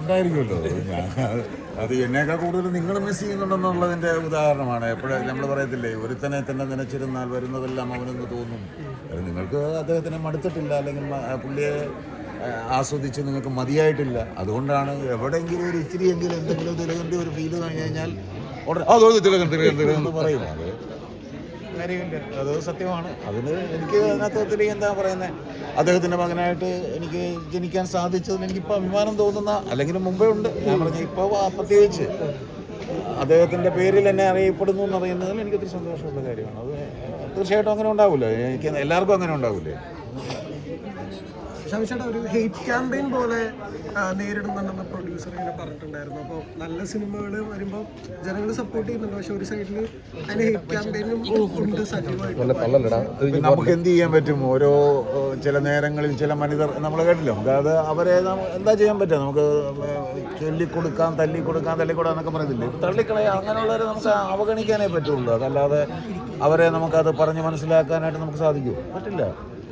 ഉണ്ടായിരിക്കുമല്ലോ ഞാൻ അത് എന്നേക്കാൾ കൂടുതൽ നിങ്ങൾ മിസ് ചെയ്യുന്നുണ്ടെന്നുള്ളതിന്റെ ഉദാഹരണമാണ്. എപ്പോഴും നമ്മൾ പറയത്തില്ലേ ഒരുത്തനെ തന്നെ നനച്ചിരുന്നാൽ വരുന്നതെല്ലാം അവനെന്ന് തോന്നും. അത് നിങ്ങൾക്ക് അദ്ദേഹത്തിനെ മടുത്തിട്ടില്ല അല്ലെങ്കിൽ പുള്ളിയെ ആസ്വദിച്ച് നിങ്ങൾക്ക് മതിയായിട്ടില്ല. അതുകൊണ്ടാണ് എവിടെയെങ്കിലും ഒരു ഇച്ചിരിയെങ്കിലും എന്തെങ്കിലും തിലകന്റെ ഒരു ഫീൽ കഴിഞ്ഞു കഴിഞ്ഞാൽ ഉടനെ അതോ തിലകൻ തിലകൻ തിലകൻ എന്ന് പറയും. അത് കാര്യമില്ല. അത് സത്യമാണ്. അതിന് എനിക്ക് അതിനകത്ത് തിരികെ എന്താ പറയുന്നത് അദ്ദേഹത്തിന്റെ മകനായിട്ട് എനിക്ക് ജനിക്കാൻ സാധിച്ചതിൽ എനിക്കിപ്പോൾ അഭിമാനം തോന്നുന്ന അല്ലെങ്കിൽ മുമ്പേ ഉണ്ട്. ഞാൻ പറഞ്ഞ ഇപ്പോൾ പ്രത്യേകിച്ച് അദ്ദേഹത്തിന്റെ പേരിൽ എന്നെ അറിയപ്പെടുന്നു എന്ന് അറിയുന്നതിൽ എനിക്ക് ഒത്തിരി സന്തോഷമുള്ള കാര്യമാണ്. അത് തീർച്ചയായിട്ടും അങ്ങനെ ഉണ്ടാവില്ല. എനിക്ക് എല്ലാവർക്കും അങ്ങനെ ഉണ്ടാവില്ലേ? ഷമിച്ചേട്ടാ ഒരു ഹെയ്റ്റ് ക്യാമ്പയിൻ പോലെ നേരിടുന്നുണ്ടെന്ന് പ്രൊഡ്യൂസർ ഇങ്ങനെ പറഞ്ഞിട്ടുണ്ടായിരുന്നു. അപ്പോൾ നല്ല സിനിമകൾ വരുമ്പോൾ ജനങ്ങൾ സപ്പോർട്ട് ചെയ്യുന്നുണ്ട്. പക്ഷെ ഒരു സൈഡിൽ അതിന് ഹെയ്റ്റ് ക്യാമ്പയിനും ഉണ്ട് സജീവമായിട്ട് നമുക്ക് എന്ത് ചെയ്യാൻ പറ്റും? ഓരോ ചില നേരങ്ങളിൽ ചില മനിതർ നമ്മൾ കേട്ടില്ല? നമുക്ക് അത് അവരെ എന്താ ചെയ്യാൻ പറ്റുക? നമുക്ക് ചൊല്ലിക്കൊടുക്കാം തല്ലിക്കൊടുക്കാം തല്ലിക്കൊടുക്കാം എന്നൊക്കെ പറയുന്നില്ലേ തള്ളിക്കളയാം അങ്ങനെയുള്ളവരെ നമുക്ക് അവഗണിക്കാനേ പറ്റുള്ളൂ. അതല്ലാതെ അവരെ നമുക്കത് പറഞ്ഞ് മനസ്സിലാക്കാനായിട്ട് നമുക്ക് സാധിക്കും പറ്റില്ല.